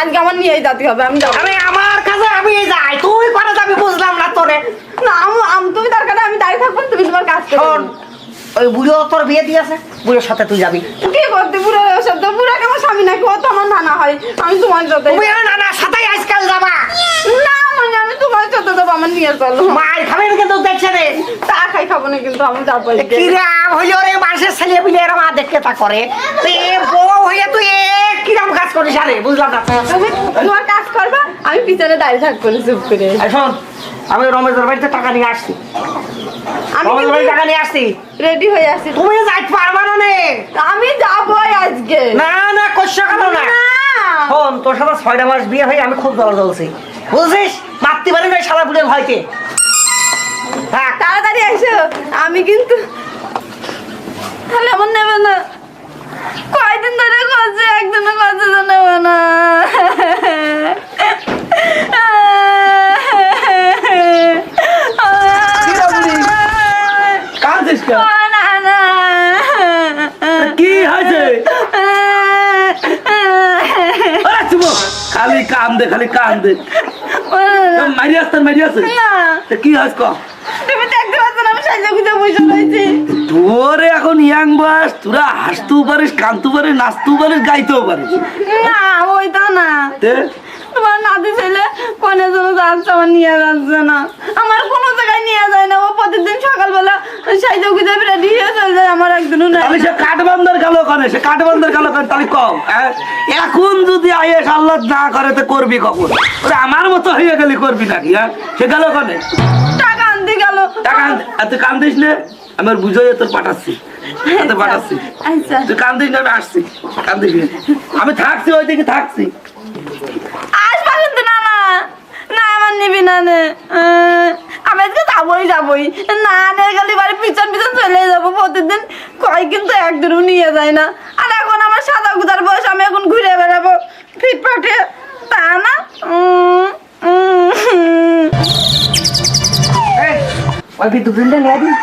আজকে আমার নিয়েই যেতে হবে আমি যাব। আরে আমার কাছে আমি যাই তুই করে যাবি বুঝলাম না তোরে। না আমু আম তুমি দরকার আমি দাঁড়িয়ে থাকব তুমি তোমার কাজ করো ওই বুড়ো তোর বিয়ে দিয়েছে বুড়োর সাথে তুই যাবি। কি করতে পুরো শব্দ পুরো কেমন স্বামী নাকি? ও তো আমার নানা হয় আমি তোমার সাথে তুমি না না সাথে আজকাল যাবা। না মানে আমি তোমার সাথে যাব আমার নিয়ে চলো। মার খাবেন কিন্তু দেখছে রে। চা খাই খাব না কিন্তু আমি যাব আজকে। কিরাম হইল রে ছেলে পিলে এরম মা দেখতে তা করে তুই এ বউ হইয়া তুই এ কিরাম কাজ করিস আরে বুঝলাম না। তোমার কাজ করবা আমি পিছনে দাঁড়িয়ে থাকব না চুপ করে। শোন আমি রমেশের বাড়িতে টাকা নিয়ে আসছি। আমি রমেশের বাড়ি টাকা নিয়ে আসছি। রেডি হয়ে আসছি তুমি যাইতে পারবা না নে। আমি যাবোই আজকে। না না কষ্ট কেন না। না। শোন তোর সাথে ছয়টা মাস বিয়ে হয়ে আমি খুব দল জ্বলছি। বুঝছিস? মারতে পারি না সারা বুড়ে ভয়তে থাক। তাড়াতাড়ি এসো। আমি কিন্তু তাহলে নেবে না। কয়দিন ধরে করছে একদিনও তো নেবে না। কি হয়েছে? আরে চুপ হ। খালি খালি কান্দে। মারি আসতেন মারি আসে কি হয়েছে ক তুমি দেখতে পাচ্ছ না গুজে বসে রয়েছি তোরে এখন ইয়াং বাস তোরা হাসতেও পারিস কানতেও পারিস নাচতেও পারিস গাইতেও পারিস। না ওই তো না। তোমার নাতি ছেলে কোনে জন্য যাচ্ছে আমার নিয়ে যাচ্ছে না। আমার কোনো জায়গায় নিয়ে যায় না। ও প্রতিদিন সকালবেলা সাইজে গুজে রেডি হয়ে চলে যায় আমার একদিনও নাই। তাহলে সে কানে সে কাঠবান্ধার গেল কানে তাহলে কম? এখন যদি আইএস আল্লাহ না করে তো করবি কখন? ওরে আমার মতো হয়ে গেলি করবি নাকি হ্যাঁ? সে গেল কানে। টাকা আনতে গেল। টাকা আনতে- কান্দিস না আমার তোর পাঠাচ্ছি। তোর পাঠাচ্ছি। আচ্ছা। তুই কান্দিস না আমি আসছি। কান্দিস না। আমি থাকছি ওই দিকে থাকছি। আসবা কিন্তু না না। না আমার নিবি না নে। আমি আজকে যাবোই যাবোই। না নে গেলে বাড়ি পিছন পিছন চলে যাব প্রতিদিন। কয় কিন্তু একদিনও নিয়ে যায় না। আর এখন আমার সাদা গুজার বয়স আমি এখন ঘুরে বেড়াবো। ফিটফাটে। তা না? বিদ্যুৎ বিলটা নিয়ে দিন।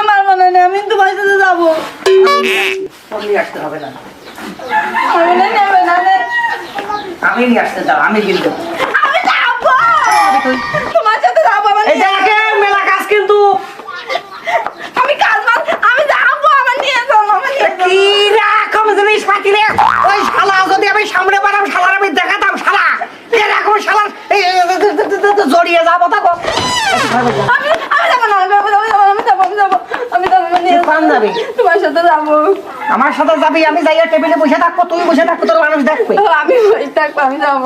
আমার মনে নেই আমি তোমার সাথে যাব। নিয়ে আসতে হবে না। আমি নিয়ে আসতে যাও আমি কিন্তু তোমার সাথে যাব আমার এই নিয়ে- দেখে মেলা কাজ কিন্তু। আমি কাজ আমি যাব আমার নিয়ে চলো আমার নিয়ে চলো। কি রকম জিনিস পাতি রে? ওই শালা যদি আমি সামনে পারাম শালার আমি দেখাতাম শালা। এরকম শালা জড়িয়ে যাব তখন আমি আমি যাব না আমি যাব আমি যাব আমি যাব আমি যাব আমি কোন যাবি? তোমার সাথে যাব। আমার সাথে যাবি আমি যাইয়া টেবিলে বসে থাকব তুই বসে থাকব তোর মানুষ দেখবে। আমি ওই থাকব আমি যাব।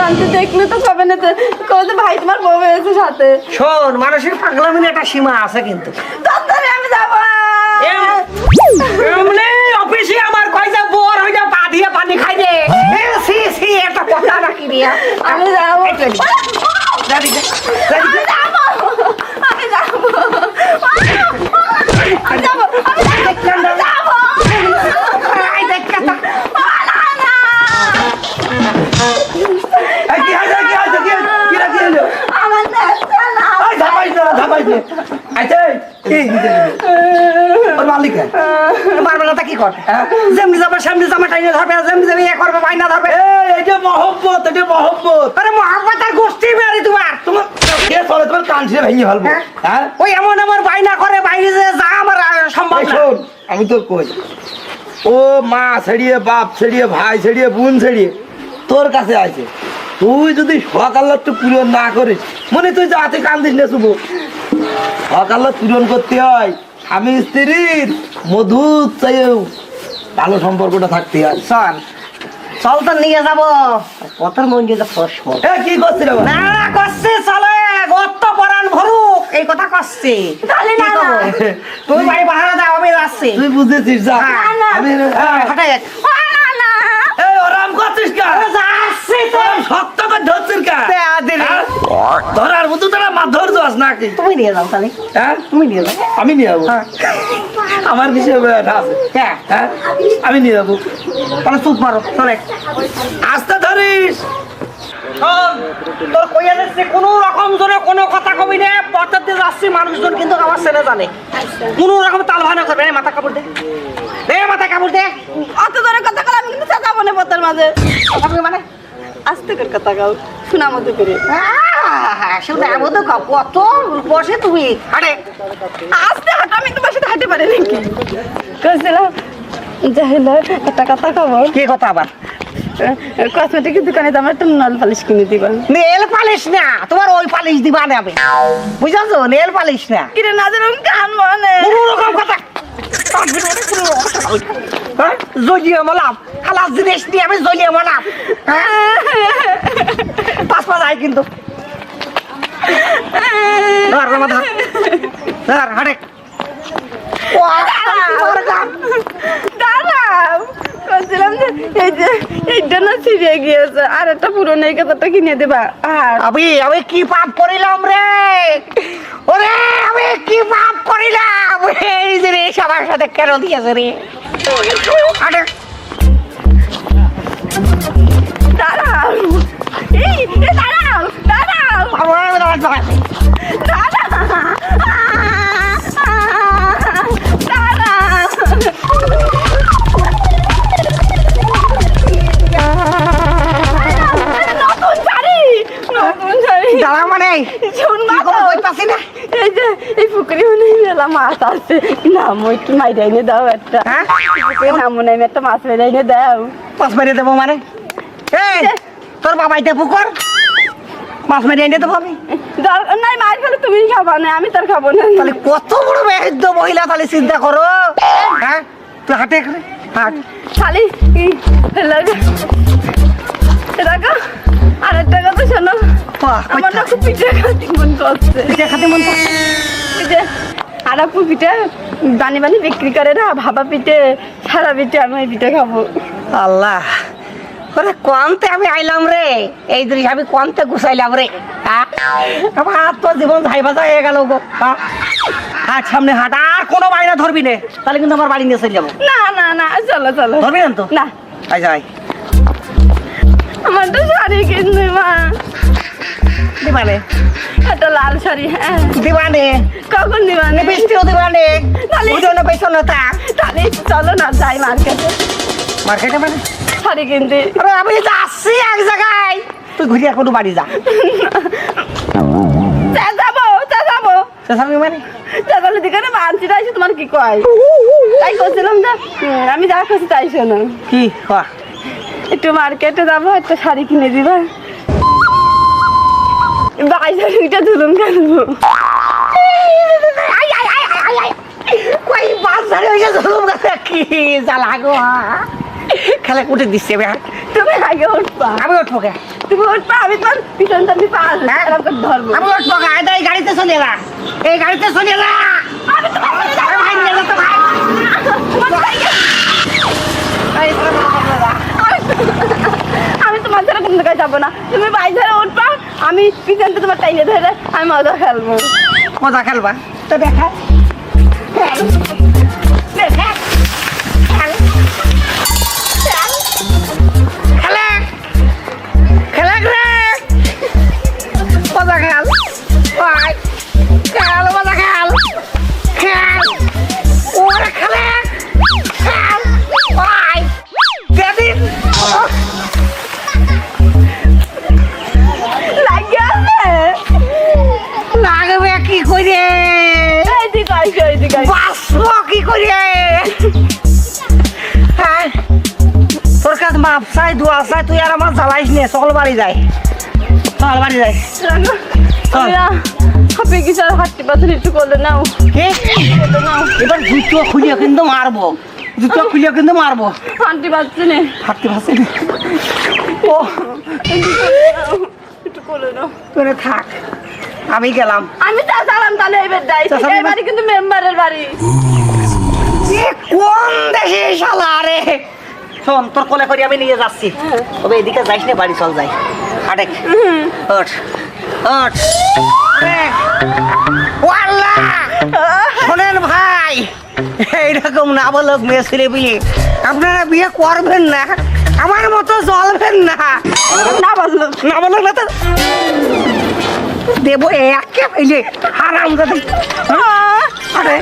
মানুষ দেখলে তো কবে না তো কবে ভাই তোমার বউ হয়েছে সাথে। শোন মানুষের পাগলামির একটা সীমা আছে কিন্তু। তাড়াতাড়ি আমি যাব। এমনি অফিসে আমার কয় যে বোর হয়ে যা পা দিয়ে পানি খাই দে সি সি একটা কথা রাখি দিয়া আমি। যাব। আচ্ছা ওর মালিক। কে? মারবেলাটা কি কর? যেমনি যাবে সেমনি জামা টাইনে ধরবে যেমনি যাবে এ করবে বাইনা ধরবে। এই এই মহব্বত এটা মহব্বত। আরে মহাব্বত আর গোষ্ঠী মেরে তোমার। তোমার কে চলে তোমার কান ভেঙে ফেলব? হ্যাঁ? হ্যাঁ? ওই এমন আমার বাইনা করে বাইরে যে যা আমার আর সম্ভব না। আমি তোর কই? ও মা ছেড়িয়ে বাপ ছেড়িয়ে ভাই ছেড়িয়ে বোন ছেড়িয়ে তোর কাছে আছে তুই যদি সকাল্লা একটু পূরণ না করিস মনে তুই যাতে কান্দিস না শুভ। সকাল্লা পূরণ করতে হয়। স্বামী স্ত্রীর মধুর চাইও ভালো সম্পর্কটা থাকতে হয়। চল চল তো নিয়ে যাব। কথার মন দিয়ে প্রশ্ন। কি করছিস রে না না চলে। গত্ত পরাণ ভরুক এই কথা করছে। তাহলে না, পাহারা দাও আমি যাচ্ছি। তুই বুঝেছিস যা। আমি হঠাৎ না না। এই ওরাম করছিস কেন? যাচ্ছে তো। করে ধরছিস কা। হ্যাঁ? ধরার মতো তোরা মাছ ধরছ নাকি। তুমি নিয়ে যাও তাহলে। হ্যাঁ? তুমি নিয়ে যাও। আমি নিয়ে যাব। হ্যাঁ। আমার ব্যাটা আছে হ্যাঁ। হ্যাঁ? আমি নিয়ে যাব। তাহলে চুপ মারো চলে। আস্তে ধরিস। তোর কইয়া যাচ্ছে কোনো রকম জোরে কোনো কথা কবি না পথের দিয়ে যাচ্ছি মানুষজন কিন্তু আমার ছেলে জানে। কোনো রকম তাল ভানা করবে মাথা কাপড় দে। দে মাথা কাপড় দে। অত ধরে কথা কলে আমি কিন্তু চেঁচাবো না পথের মাঝে। কথা মানে? আস্তে করে কথা কাও শোনা মতো করে। আহ, সেটা এমন তো কত বসে তুমি। আরে আস্তে হাঁটা আমি তোমার সাথে হাঁটতে পারি নাকি? কইছিলাম যাইলে একটা কথা খাব কি কথা আবার? কসমেটিক দোকানে তো আমার একটা নল পালিশ কিনে দিবা। নেল পালিশ না তোমার ওই পালিশ দিবা না আমি। বুঝছ? নেল পালিশ না। কিরে না যেন কান মানে? কোনো রকম কথা। হ্যাঁ? জলিয়ে মালাম খালাস জিনিস নিয়ে আমি জলিয়ে মালাম হ্যাঁ? পাঁচ পাঁচ আয় কিন্তু। ধর আমার ধর। ধর হাঁটে। আর একটা পুরনো এই কথাটা কিনে দেবা। আর আমি আমি কি পাপ করিলাম রে? ওরে আমি কি পাপ করিলাম? এই যে রে সবার সাথে কেন দিয়েছে রে? হাঁটে। দাঁড়াও। এই এই দাঁড়া মানে শুনবা কি তো করব বই পাচ্ছি না এই যে এই পুকুরে মনে হয় মেলা মাছ আছে নাম একটু মাইরে এনে দাও একটা হ্যাঁ পুকুরে নাম মনে হয় একটা মাছ মেরে এনে দাও মাছ মেরে দেবো মানে এই তোর বাবাইতে পুকুর মাছ মেরে এনে দেবো আমি। নাই মাছ খেলে তুমি খাবা না আমি তোর খাব না। তাহলে কত বড় বেহিদ্য মহিলা তাহলে চিন্তা করো। হ্যাঁ? তুই হাঁটে হাঁট। খালি দেখো আর একটা কথা শোনো। বাহ, আমার না খুব পিঠে খাতে মন করছে। পিঠে খাতে মন চায়। এই আর আপু পিঠে বানি বানি বিক্রি করে না ভাবা পিঠে সারা পিঠে আমি ওই পিঠে খাব। আল্লাহ। ওরে কোয়ান্তে আমি আইলাম রে? এই দৃশ্য আমি কোয়ান্তে গুছাইলাম রে? হ্যাঁ? আমার তো জীবন ধাই ভাজা হয়ে গেল গো। হ্যাঁ? হাট সামনে হাট আর কোনো বাড়ি না ধরবি নে। তাহলে কিন্তু আমার বাড়ি নিয়ে চলে যাব। না না না চলো চলো। ধরবি না তো? না। আই যাই আমার তো শাড়ি কিনবে মা। দিবানে? একটা লাল শাড়ি হ্যাঁ। দিবানে? কখন দিবানে? বৃষ্টিও দিবানে? তাহলে- বুঝো না পেছনে তা তাহলে চলো না যাই মার্কেটে মার্কেটে মানে? শাড়ি কিনতে। আরে আমি যাচ্ছি এক জায়গায়। তুই ঘুরিয়া কোনো বাড়ি যা। যাব যাব। চেঁচাবি মানে? চাতালে দিকে না মানছি তাই তোমার কি কয়? তাই করছিলাম যে আমি যা করছি তাই শোনো। কি? একটু মার্কেটে যাব একটা শাড়ি কিনে দিবা। বাইরে দুইটা ধুলুম কানবো আই, আই, আই, আই, আই, আই। কই বাস ধরে হয়ে গেছে কি জ্বালা গো খেলা উঠে দিচ্ছে তুমি আগে উঠবা। আমি উঠবো কে তুমি উঠবা আমি তোমার পিছন তুমি পা এরকম করে ধরবো। আমি উঠবো কে এই গাড়িতে চলে যা। এই গাড়িতে চলে যা। আমি আরে ভাই নিয়ে তো ভাই। তোরা আমি তোমার ছাড়া কোনো জায়গায় যাব না। তুমি বাইরে ধরে উঠবা আমি পিছনটা তোমার টাইনে ধরে আমি মজা খেলব। মজা খেলবা। তো দেখা। সকল বাড়ি যায়। সকল বাড়ি যায়। রানু, আমি না হাঁপিয়ে গেছি আর হাঁটতে পারছি একটু করলে নাও। কে? এবার জুতো খুলিয়ে কিন্তু মারবো। জুতো খুলিয়ে কিন্তু মারবো। হাঁটতে পারছি না। হাঁটতে পারছি না। ও। একটু করলে নাও, থাক। আমি গেলাম। আমি চা চালাম তাহলে এবার যাই। এই বাড়ি কিন্তু মেম্বারের বাড়ি। কোন দেশে শালা রে? শোন তোর কোলে করে আমি নিয়ে যাচ্ছি। তবে এদিকে যাইস না বাড়ি চল যাই। আটেক ওঠ। ওঠ! শোনেন ভাই এইরকম না বলক মেয়ে ছেলে বিয়ে। আপনারা বিয়ে করবেন না আমার মতো চলবেন না। না বলল না বলক না তো। দেবো একে পেলে হারাম যাতে আরে